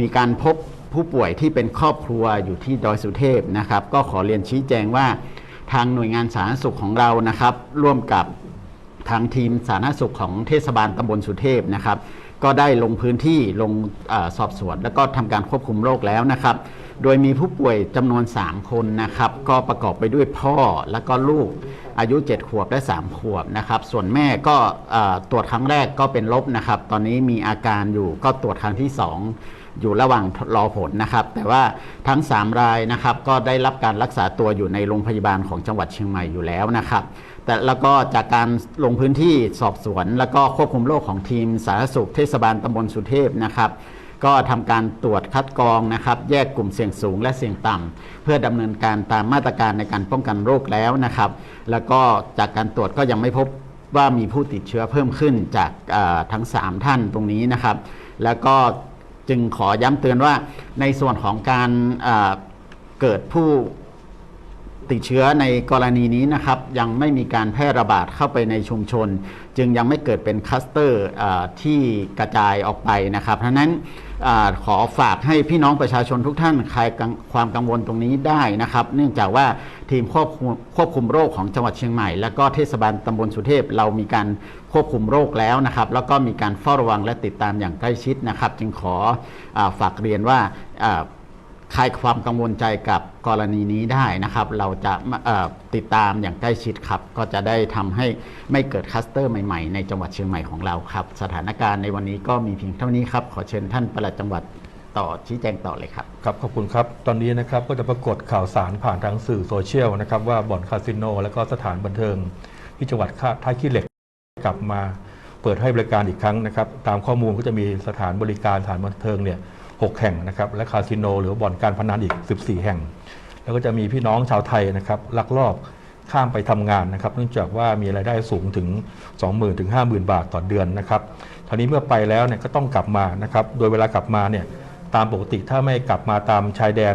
มีการพบผู้ป่วยที่เป็นครอบครัวอยู่ที่ดอยสุเทพนะครับ ก็ขอเรียนชี้แจงว่าทางหน่วยงานสาธารณสุขของเรานะครับ ร่วมกับทางทีมสาธารณสุขของเทศบาลตำบลสุเทพนะครับ ก็ได้ลงพื้นที่ลงอสอบสวน แล้วก็ทำการควบคุมโรคแล้วนะครับ โดยมีผู้ป่วยจำนวน 3 คนนะครับ ก็ประกอบไปด้วยพ่อแล้วก็ลูกอายุ 7 ขวบและ 3 ขวบนะครับ ส่วนแม่ก็ตรวจครั้งแรกก็เป็นลบนะครับ ตอนนี้มีอาการอยู่ก็ตรวจครั้งที่ 2 อยู่ระหว่างรอผลนะครับ แต่ว่าทั้ง 3 รายนะครับก็ได้รับการรักษาตัวอยู่ในโรงพยาบาลของจังหวัดเชียงใหม่อยู่แล้วนะครับ แต่แล้วก็จากการลงพื้นที่สอบสวน แล้วก็ควบคุมโรคของทีมสาธารณสุขเทศบาลตำบลสุเทพนะครับก็ทำการตรวจคัดกรองนะครับ แยกกลุ่มเสี่ยงสูงและเสี่ยงต่ำเพื่อดำเนินการตามมาตรการในการป้องกันโรคแล้วนะครับ แล้วก็จากการตรวจก็ยังไม่พบว่ามีผู้ติดเชื้อเพิ่มขึ้นจากทั้ง 3 ท่านตรงนี้นะครับ แล้วก็ จึงขอย้ำเตือนว่าในส่วนของการเอ่อเกิดผู้ ติดเชื้อในกรณีนี้นะครับยังไม่มีการแพร่ระบาดเข้าไปในชุมชน จึงยังไม่เกิดเป็นคลัสเตอร์ที่กระจายออกไปนะครับเพราะนั้นอขอฝากให้พี่น้องประชาชนทุกท่านคลายความกังวลตรงนี้ได้นะครับ เนื่องจากว่าทีมควบคุมควบคุมโรคของจังหวัดเชียงใหม่ และก็เทศบาลตำบลสุเทพเรามีการควบคุมโรคแล้วนะครับ แล้วก็มีการเฝ้าระวังและติดตามอย่างใกล้ชิดนะครับ จึงขออฝากเรียนว่า คลายความกังวลใจกับกรณีนี้ได้นะครับ เราจะติดตามอย่างใกล้ชิดครับ ก็จะได้ทำให้ไม่เกิดคัสเตอร์ใหม่ๆ ในจังหวัดเชียงใหม่ของเราครับ สถานการณ์ในวันนี้ก็มีเพียงเท่านี้ครับ ขอเชิญท่านปลัดจังหวัดต่อชี้แจงต่อเลยครับครับ ขอบคุณครับ ตอนนี้นะครับก็จะปรากฏข่าวสารผ่านทางสื่อโซเชียลนะครับว่าบ่อนคาสิโนและก็สถานบันเทิง ที่จังหวัดท่าขี้เหล็กกลับมาเปิดให้บริการอีกครั้งนะครับ ตามข้อมูลก็จะมีสถานบริการสถานบันเทิงเนี่ย หกแห่งนะครับและคาสิโน หรือบ่อนการพนันอีก 14 แห่ง แล้วก็จะมีพี่น้องชาวไทยนะครับลักลอบข้ามไปทำงานนะครับ เนื่องจากว่ามีรายได้สูงถึง 20,000ถึง50,000 บาทต่อเดือนนะครับทีนี้เมื่อไปแล้วเนี่ยก็ต้องกลับมานะครับโดยเวลากลับมาเนี่ยตามปกติถ้าไม่กลับมาตามชายแดน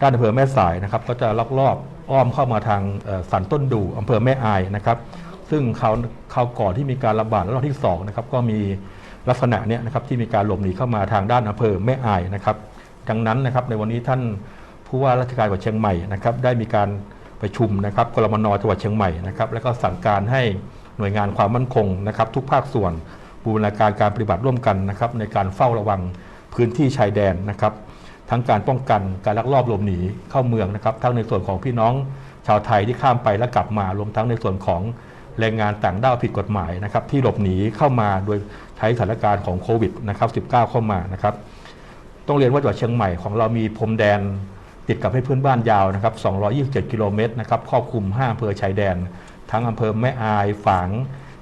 ด้านอำเภอแม่สายนะครับ ก็จะลักลอบอ้อมเข้ามาทางสันต้นดูอำเภอแม่อายนะครับ ซึ่งเขาเขาวก่อนที่มีการระบาดระลอกที่2นะครับก็มี ลักษณะเนี้ยนะครับที่มีการหลบหนีเข้ามาทางด้านอำเภอแม่อายนะครับ ดังนั้นนะครับในวันนี้ท่านผู้ว่าราชการจังหวัดเชียงใหม่นะครับได้มีการประชุมนะครับกรมนจังหวัดเชียงใหม่นะครับแล้วก็สั่งการให้หน่วยงานความมั่นคงนะครับ ทุกภาคส่วนบูรณาการการปฏิบัติร่วมกันนะครับในการเฝ้าระวังพื้นที่ชายแดนนะครับ ทั้งการป้องกันการลักลอบหลบหนีเข้าเมืองนะครับ ทั้งในส่วนของพี่น้องชาวไทยที่ข้ามไปและกลับมารวมทั้งในส่วนของ แรงงานต่างด้าวผิดกฎหมายนะครับที่หลบหนีเข้ามาโดยใช้สถานการณ์ของโควิดนะครับ19 เข้ามานะครับต้องเรียนว่าจังหวัดเชียงใหม่ของเรามีพรมแดนติดกับให้เพื่อนบ้านยาวนะครับ 227 กิโลเมตรนะครับครอบคลุม 5อำเภอชายแดน ทั้งอำเภอแม่อายฝาง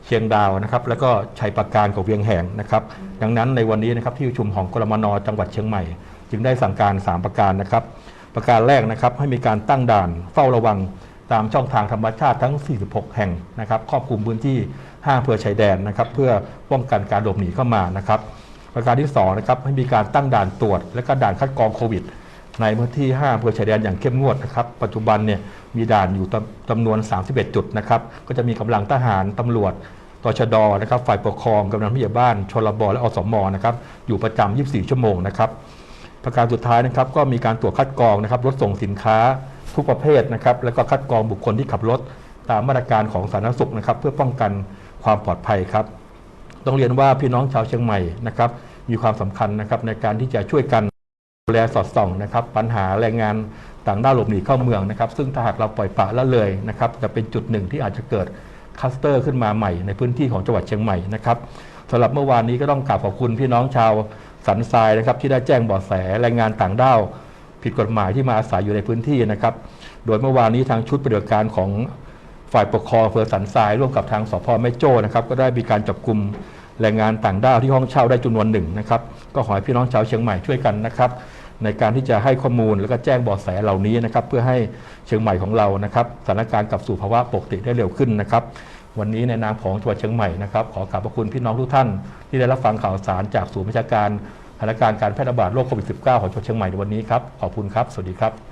เชียงดาวนะครับ แล้วก็ชัยปราการของเวียงแหงนะครับ ดังนั้นในวันนี้นะครับที่ประชุมของกรมนจังหวัดเชียงใหม่ จึงได้สั่งการ 3 ประการนะครับ ประการแรกนะครับให้มีการตั้งด่านเฝ้าระวัง ตามช่องทางธรรมชาติทั้ง 46 แห่งนะครับครอบคลุมพื้นที่5อำเภอชายแดนนะครับเพื่อป้องกันการหลบหนีเข้ามานะครับประการที่2นะครับให้มีการตั้งด่านตรวจ และก็ด่านคัดกรองโควิด ในพื้นที่5อำเภอชายแดนอย่างเข้มงวดนะครับปัจจุบันเนี่ยมีด่านอยู่จำจำนวน 31 จุดนะครับก็จะมีกำลังทหารตำรวจตชดนะครับฝ่ายปกครองกำนันผู้ใหญ่บ้านชลบและอสมนะครับอยู่ประจำ24 ชั่วโมงนะครับประการสุดท้ายนะครับก็มีการตรวจคัดกรองนะครับรถส่งสินค้า ทุกประเภทนะครับ แล้วก็คัดกรองบุคคลที่ขับรถตามมาตรการของสาธารณสุขนะครับ เพื่อป้องกันความปลอดภัยครับ ต้องเรียนว่าพี่น้องชาวเชียงใหม่นะครับ มีความสำคัญนะครับในการที่จะช่วยกันดูแลสอดส่องนะครับ ปัญหาแรงงานต่างด้าวหลบหนีเข้าเมืองนะครับ ซึ่งถ้าหากเราปล่อยปละละเลยนะครับจะเป็นจุดหนึ่งที่อาจจะเกิดคลัสเตอร์ขึ้นมาใหม่ในพื้นที่ของจังหวัดเชียงใหม่นะครับสำหรับเมื่อวานนี้ก็ต้องกราบขอบคุณพี่น้องชาวสันทรายนะครับ ที่ได้แจ้งเบาะแสแรงงานต่างด้าว ผิดกฎหมายที่มาอาศัยอยู่ในพื้นที่นะครับ โดยเมื่อวานนี้ทางชุดปฏิบัติการของฝ่ายปกครองอำเภอสันทรายร่วมกับทางสพแม่โจ้นะครับก็ได้มีการจับกลุ่มแรงงานต่างด้าวที่ห้องเช่าได้จำนวนหนึ่งนะครับก็ขอให้พี่น้องชาวเชียงใหม่ช่วยกันนะครับในการที่จะให้ข้อมูลแล้วก็แจ้งเบาะแสเหล่านี้นะครับเพื่อให้เชียงใหม่ของเรานะครับสถานการณ์กลับสู่ภาวะปกติได้เร็วขึ้นนะครับ วันนี้ในนามของจังหวัดเชียงใหม่นะครับขอกราบขอบคุณพี่น้องทุกท่าน ที่ได้รับฟังข่าวสารจากศูนย์วิชาการ ถานการณ์การแพร่ระบาดโรคโควิด -19 ของจังหวัดเชียงใหม่ในวันนี้ครับ ขอบคุณครับ สวัสดีครับ